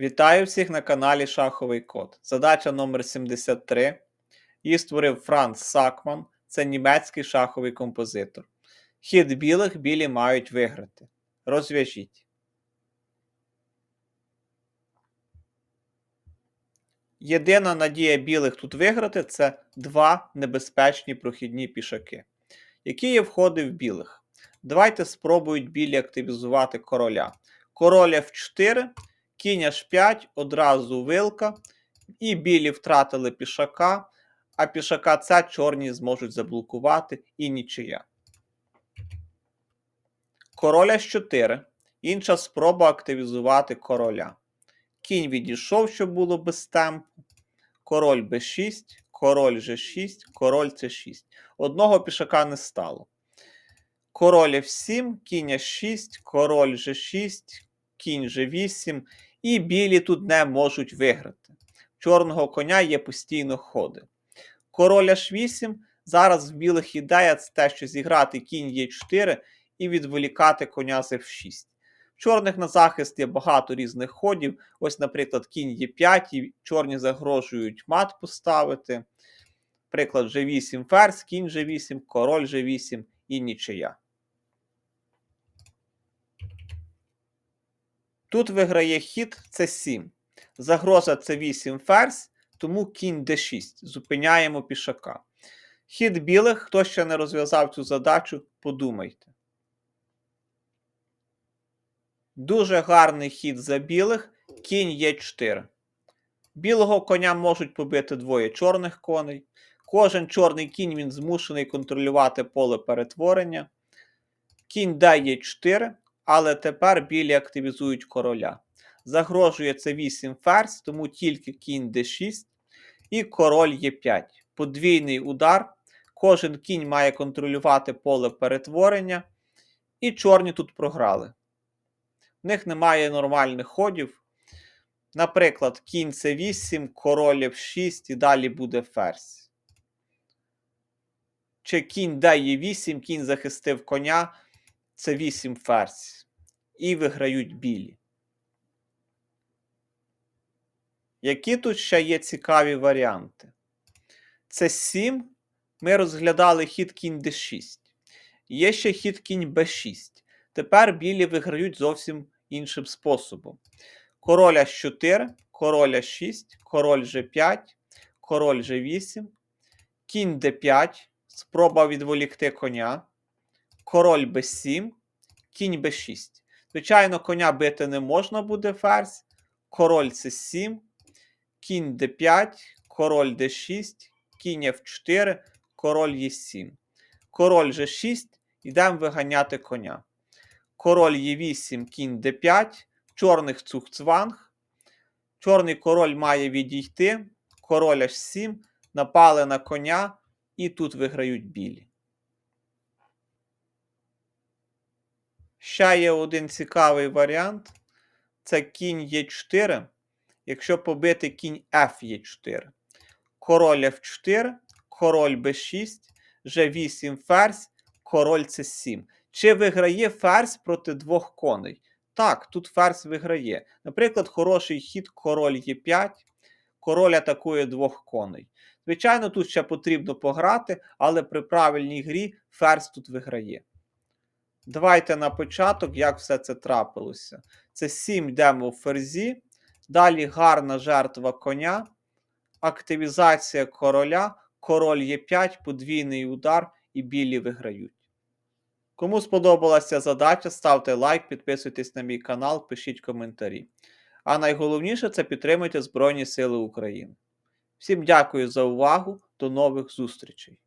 Вітаю всіх на каналі Шаховий Код. Задача номер 73. Її створив Франц Сакман, це німецький шаховий композитор. Хід білих білі мають виграти. Розв'яжіть. Єдина надія білих тут виграти це два небезпечні прохідні пішаки. Які є входи в білих? Давайте спробують білі активізувати короля. Король F4, кінь H5, одразу вилка. І білі втратили пішака, а пішака С чорні зможуть заблокувати і нічия. Король H4. Інша спроба активізувати короля. Кінь відійшов, щоб було без темпу. Король b6, король g6, король c6. Одного пішака не стало. Король f7, кінь h6, король g6, кінь g8. І білі тут не можуть виграти. Чорного коня є постійно ходи. Король h8. Зараз в білих ідея це те, що зіграти кінь e4 і відволікати коня з f6. В чорних на захист є багато різних ходів. Ось, наприклад, кінь Е5, і чорні загрожують мат поставити. Приклад G8 ферзь, кінь G8, король G8 і нічия. Тут виграє хід С7. Загроза С8 ферзь, тому кінь d6. Зупиняємо пішака. Хід білих, хто ще не розв'язав цю задачу, подумайте. Дуже гарний хід за білих. Кінь Е4. Білого коня можуть побити двоє чорних коней. Кожен чорний кінь він змушений контролювати поле перетворення. Кінь Д4, але тепер білі активізують короля. Загрожує це 8 ферзь, тому тільки кінь d6 і король Е5. Подвійний удар. Кожен кінь має контролювати поле перетворення. І чорні тут програли. В них немає нормальних ходів. Наприклад, кінь С8, король F6 і далі буде ферзь. Чи кінь Д8, кінь захистив коня, це 8 ферзь. І виграють білі. Які тут ще є цікаві варіанти? Це 7. Ми розглядали хід кінь d6. Є ще хід кінь b6. Тепер білі виграють зовсім іншим способом. Король H4, король H6, король G5, король G8, кінь D5, спроба відволікти коня, король B7, кінь B6. Звичайно, коня бити не можна буде ферзь, король C7, кінь D5, король D6, кінь F4, король Е7. Король G6, йдемо виганяти коня. Король Е8, кінь d5, чорних цухцванг. Чорний король має відійти. Король H7, напали на коня, і тут виграють білі. Ще є один цікавий варіант. Це кінь Е4. Якщо побити кінь F4. Король F4, король b6, G8 ферзь, король c7. Чи виграє ферзь проти двох коней? Так, тут ферзь виграє. Наприклад, хороший хід король Е5, король атакує двох коней. Звичайно, тут ще потрібно пограти, але при правильній грі ферзь тут виграє. Давайте на початок, як все це трапилося. Це 7 йдемо в ферзі. Далі гарна жертва коня, активізація короля, король Е5, подвійний удар і білі виграють. Кому сподобалася задача, ставте лайк, підписуйтесь на мій канал, пишіть коментарі. А найголовніше це підтримуйте Збройні Сили України. Всім дякую за увагу, до нових зустрічей!